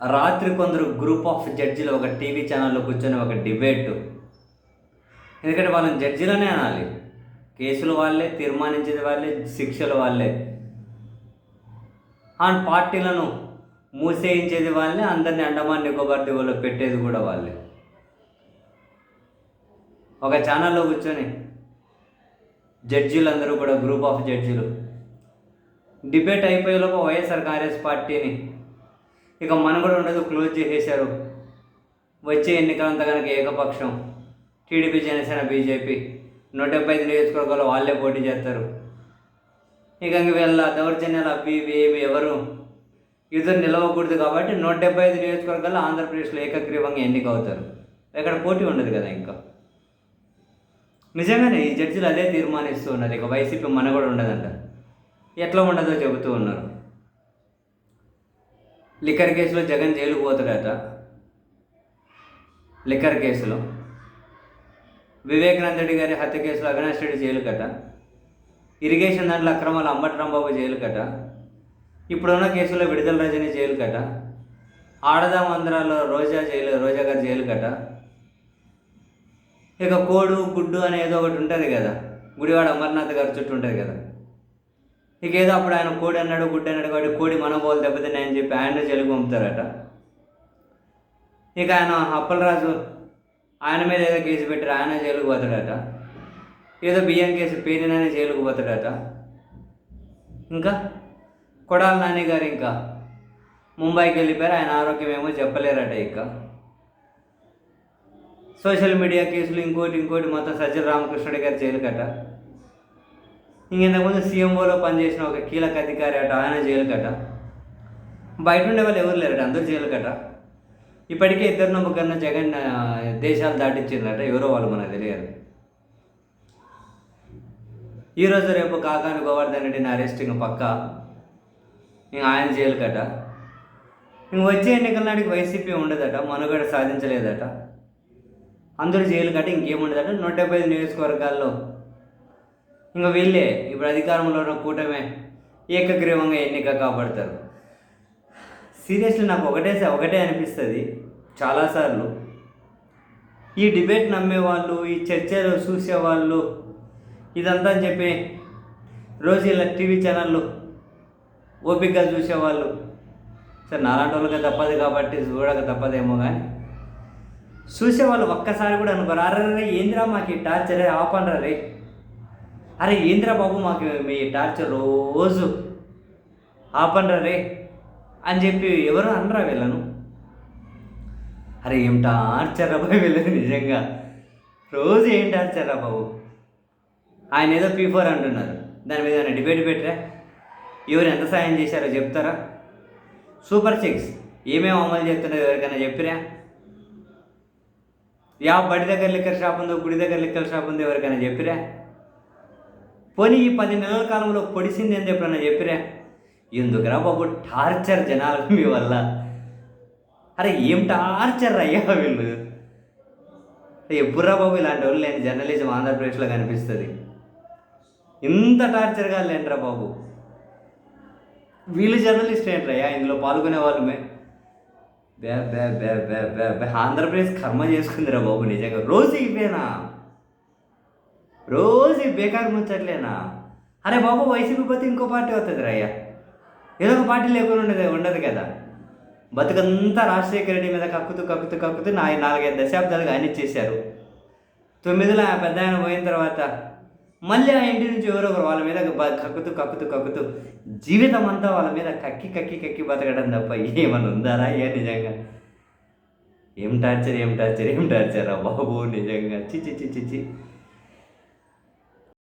రాత్రి కొందరు group of జడ్జిలు ఒక టీవీ ఛానల్లో కూర్చొని ఒక డిబేట్. ఎందుకంటే వాళ్ళని జడ్జిలోనే అనాలి. కేసులు వాళ్ళే తీర్మానించేది వాళ్ళే శిక్షలు వాళ్ళే. ఆ పార్టీలను మూసేయించేది వాళ్ళే అందరిని అండమాన్ నికోబార్ దీవుల్లో పెట్టేది కూడా వాళ్ళే. ఒక ఛానల్లో కూర్చొని జడ్జీలు అందరూ కూడా గ్రూప్ ఆఫ్ జడ్జీలు డిబేట్ అయిపోయేలోపు వైఎస్ఆర్ కాంగ్రెస్ పార్టీని ఇక మనగడ ఉండదు క్లోజ్ చేసేశారు. వచ్చే ఎన్నికలంతా కనుక ఏకపక్షం. టీడీపీ జనసేన బీజేపీ నూట డెబ్బై ఐదు నియోజకవర్గాలు వాళ్ళే పోటీ చేస్తారు. ఇక వీళ్ళ దౌర్జన్యాలు అవి ఇవి ఏవి ఎవరు? ఇద్దరు నిలవకూడదు కాబట్టి నూట డెబ్బై ఐదు నియోజకవర్గాల్లో ఆంధ్రప్రదేశ్లో ఏకగ్రీవంగా ఎన్నిక అవుతారు ఇక్కడ పోటీ ఉండదు కదా ఇంకా. నిజంగానే ఈ జడ్జిలు అదే తీర్మానిస్తూ ఉన్నారు. ఇక వైసీపీ మన కూడా ఉండదంట. ఎట్లా ఉండదో చెబుతూ ఉన్నారు. లిక్కర్ కేసులో జగన్ జైలుకు పోతాడట. లిక్కర్ కేసులో. వివేకానంద రెడ్డి గారి హత్య కేసులో అవినాష్ రెడ్డి జైలు కట ఇరిగేషన్ దాంట్లో అక్రమాలు అంబట్రాంబాబు జైలు కట ఇప్పుడున్న కేసులో విడుదల రజని జైలు కట ఆడదాం ఆంధ్రాలో రోజా జైలు రోజా గారి జైలు కట ఇక కోడు గుడ్డు అనేది ఒకటి ఉంటుంది కదా. గుడివాడ అమర్నాథ్ గారి చుట్టూ ఉంటుంది కదా. ఇక ఏదో అప్పుడు ఆయన కోడి అన్నాడు గుడ్డి అన్నాడు కాబట్టి కోడి దెబ్బతిని దెబ్బతిన్నాయని చెప్పి ఆయన జైలుకు పంపుతారట. ఇక ఆయన అప్పలరాజు ఆయన మీద ఏదో కేసు పెట్టారు ఆయన జైలుకు పోతాడట. ఏదో బియ్యం కేసు పేరిననే జైలుకు పోతాడట. ఇంకా కొడాల నాని గారు ఇంకా ముంబైకి వెళ్ళిపోయారు ఆయన ఆరోగ్యం ఏమో చెప్పలేరట ఇంకా. సోషల్ మీడియా కేసులు ఇంకోటి ఇంకోటి మొత్తం సజ్జల రామకృష్ణుడి గారి జైలుకట. ఇంకెంతకుముందు సీఎంఓలో పనిచేసిన ఒక కీలక అధికారి అట ఆయన జైలు కట్ట బయట ఉండే వాళ్ళు ఎవరు లేరట అందరూ జైలు కట్ట ఇప్పటికే ఇద్దరు నమ్మకన్న జగన్ దేశాలు దాటించిందట ఎవరో వాళ్ళు మనకు తెలియదు. ఈరోజు రేపు కాకాని గోవర్ధన్ రెడ్డిని ఇంక పక్క. ఇంక ఆయన జైలు కట్ట ఇంక వచ్చే ఎన్నికల నాటికి వైసీపీ ఉండదట మనుగడ సాధించలేదట. అందరూ జైలు కట్ట ఇంకేముండదట. నూట డెబ్బై ఐదు నియోజకవర్గాల్లో ఇంకా వీళ్ళే ఇప్పుడు అధికారంలో ఉన్న కూటమే ఏకగ్రీవంగా ఎన్నిక కాబడతారు. సీరియస్లీ నాకు ఒకటే ఒకటే అనిపిస్తుంది చాలాసార్లు. ఈ డిబేట్ నమ్మేవాళ్ళు ఈ చర్చలు చూసేవాళ్ళు ఇదంతా అని చెప్పి రోజు ఇలా టీవీ ఛానళ్ళు ఓపికగా చూసేవాళ్ళు. సరే నాలాంటి వాళ్ళకి తప్పదు కాబట్టి చూడక తప్పదేమో కానీ చూసేవాళ్ళు ఒక్కసారి కూడా అనుకోరు. అరే ఏందిరా మాకు ఈ టార్చర్ ఆపనరా రే. అరే ఏందిరా బాబు మాకు మీ టార్చర్ రోజు? ఆపండ్రా రే అని చెప్పి ఎవరు అనరా వీళ్ళను? అరే ఏం టార్చర్ రా బాబు వీళ్ళని నిజంగా? రోజు ఏం టార్చర్ రా బాబు? ఆయన ఏదో పీ ఫోర్ అంటున్నారు. దాని మీద ఏమైనా డిబేట్ పెట్టరా? ఎవరు ఎంత సాయం చేశారో చెప్తారా? సూపర్ సిక్స్ ఏమేమి అమలు చేస్తున్నారో ఎవరికైనా చెప్పిరా? యా బడి దగ్గర లిక్కర్ షాప్ ఉందో గుడి దగ్గర లిక్కర్ షాప్ ఉందో ఎవరికైనా చెప్పిరా? పోనీ ఈ పది నెలల కాలంలో పొడిసింది అని ఎప్పుడన్నా చెప్పిరా? ఎందుకురా బాబు టార్చర్ జనాలకు మీ వల్ల. అరే ఏం టార్చర్ అయ్యా వీళ్ళు? ఎప్పుడురా బాబు ఇలాంటి వాళ్ళు లేని జర్నలిజం ఆంధ్రప్రదేశ్లో కనిపిస్తుంది. ఇంత టార్చర్గా లేంట్రా బాబు. వీళ్ళు జర్నలిస్ట్ ఏంట్రయ్యా ఇందులో పాల్గొనే వాళ్ళమే బే బే బే బే బే బే ఆంధ్రప్రదేశ్ కర్మ చేసుకుందిరా బాబు నిజంగా. రోజు ఇవేనా? రోజు ఈ బేకార్ ముచ్చట్లేనా? అరే బాబు వైసీపీ పోతే ఇంకో పార్టీ వస్తుంది అయ్యా. ఏదో ఒక పార్టీ లేకుండా ఉండదు ఉండదు కదా. బతుకంతా రాజశేఖర రెడ్డి మీద కక్కుతూ కక్కుతూ కక్కుతూ నా నాలుగైదు దశాబ్దాలుగా ఆయన చేశారు. తొమ్మిదిలో ఆ పెద్ద ఆయన పోయిన తర్వాత మళ్ళీ ఆ ఇంటి నుంచి ఎవరో ఒకరు వాళ్ళ మీద కక్కుతూ కక్కుతూ కక్కుతూ జీవితం అంతా వాళ్ళ మీద కక్కి కక్కి కక్కి బతకడం తప్ప ఏమన్నా ఉందారా ఏ నిజంగా? ఏం టార్చర్ ఏం టార్చర్ ఏం టార్చర్ రా బాబు నిజంగా. చి చి చి చి.